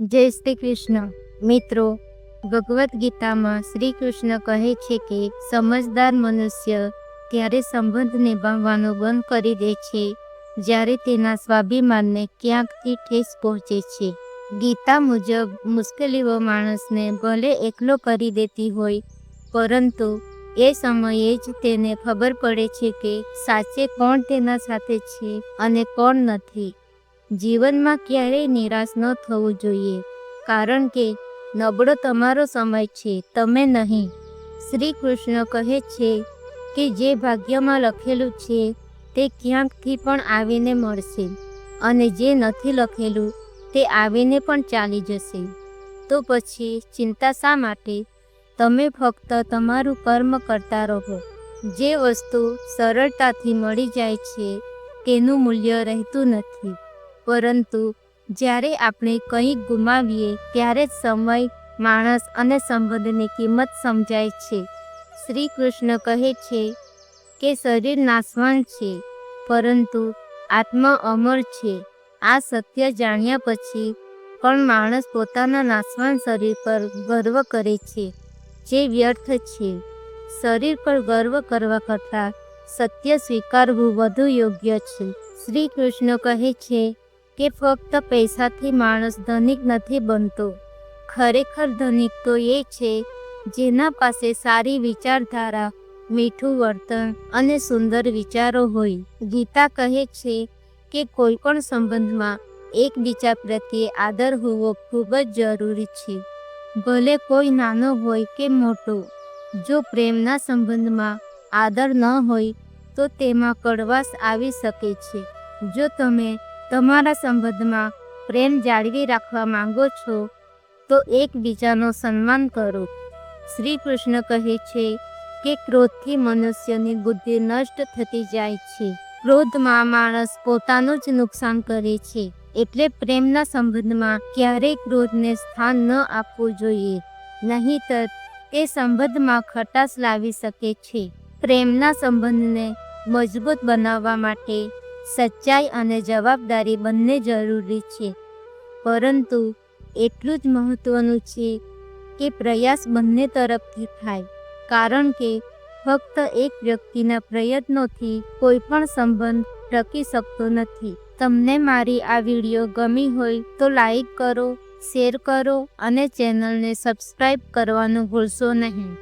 જય શ્રી કૃષ્ણ. મિત્રો, ભગવદ્ ગીતામાં શ્રી કૃષ્ણ કહે છે કે, સમજદાર મનુષ્ય ત્યારે સંબંધ નિભાવવાનો બંધ કરી દે છે, જ્યારે તેના સ્વાભિમાનને ક્યાંકથી ઠેસ પહોંચે છે. ગીતા મુજબ, મુશ્કેલીઓ માણસને ભલે એકલો કરી દેતી હોય, પરંતુ એ સમયે જ તેને ખબર પડે છે કે, સાચે કોણ તેના સાથે છે અને કોણ નથી. જીવનમાં ક્યારેય નિરાશ ન થવું જોઈએ. કારણ કે, નબળો તમારો સમય છે, તમે નહીં. શ્રી કૃષ્ણ કહે છે કે, જે ભાગ્યમાં લખેલું છે, તે ક્યાંકથી પણ આવીને મળશે. અને જે નથી લખેલું, તે આવીને પણ ચાલી જશે. તો પછી, ચિંતા શા માટે? તમે ફક્ત તમારું કર્મ કરતા રહો. જે વસ્તુ સરળતાથી મળી જાય છે, તેનું મૂલ્ય રહેતું નથી. પરંતુ જ્યારે આપણે કંઈક ગુમાવીએ ત્યારે જ સમય, માણસ અને સંબંધની કિંમત સમજાય છે. શ્રી કૃષ્ણ કહે છે કે શરીર નાશવાન છે, પરંતુ આત્મા અમર છે. આ સત્ય જાણ્યા પછી પણ માણસ પોતાના નાશવાન શરીર પર ગર્વ કરે છે, જે વ્યર્થ છે. શરીર પર ગર્વ કરવા કરતાં સત્ય સ્વીકારવું વધુ યોગ્ય છે. શ્રી કૃષ્ણ કહે છે કે ફક્ત પૈસાથી માણસ ધનિક નથી બનતો. ખરેખર ધનિક તો એ છે, જેના પાસે સારી વિચારધારા, મીઠું વર્તન અને સુંદર વિચારો હોય. ગીતા કહે છે કે કોઈ પણ સંબંધમાં એકબીજા પ્રત્યે આદર હોવો ખૂબ જ જરૂરી છે. ભલે કોઈ નાનો હોય કે મોટો, જો પ્રેમના સંબંધમાં આદર ન હોય, તો તેમાં કડવાશ આવી શકે છે. જો તમે તમારા સંબંધમાં પ્રેમ જાળવી રાખવા માંગો છો, તો એકબીજાનો સન્માન કરો. શ્રી કૃષ્ણ કહે છે કે ક્રોધથી મનુષ્યની બુદ્ધિ નષ્ટ થતી જાય છે. ક્રોધમાં માણસ પોતાનું જ નુકસાન કરે છે, એટલે પ્રેમના સંબંધમાં ક્યારેય ક્રોધને સ્થાન ન આપવું જોઈએ, નહીંતર તે સંબંધમાં ખટાશ લાવી શકે છે. પ્રેમના સંબંધને મજબૂત બનાવવા માટે સચ્ચાઈ અને જવાબદારી બંને જરૂરી છે. પરંતુ એટલું જ મહત્વનું છે કે પ્રયાસ બંને તરફથી થાય, કારણ કે ફક્ત એક વ્યક્તિના પ્રયત્નોથી કોઈ પણ સંબંધ ટકી શકતો નથી. તમને મારી આ વીડિયો ગમી હોય તો લાઈક કરો, શેર કરો અને ચેનલને સબસ્ક્રાઈબ કરવાનું ભૂલશો નહીં.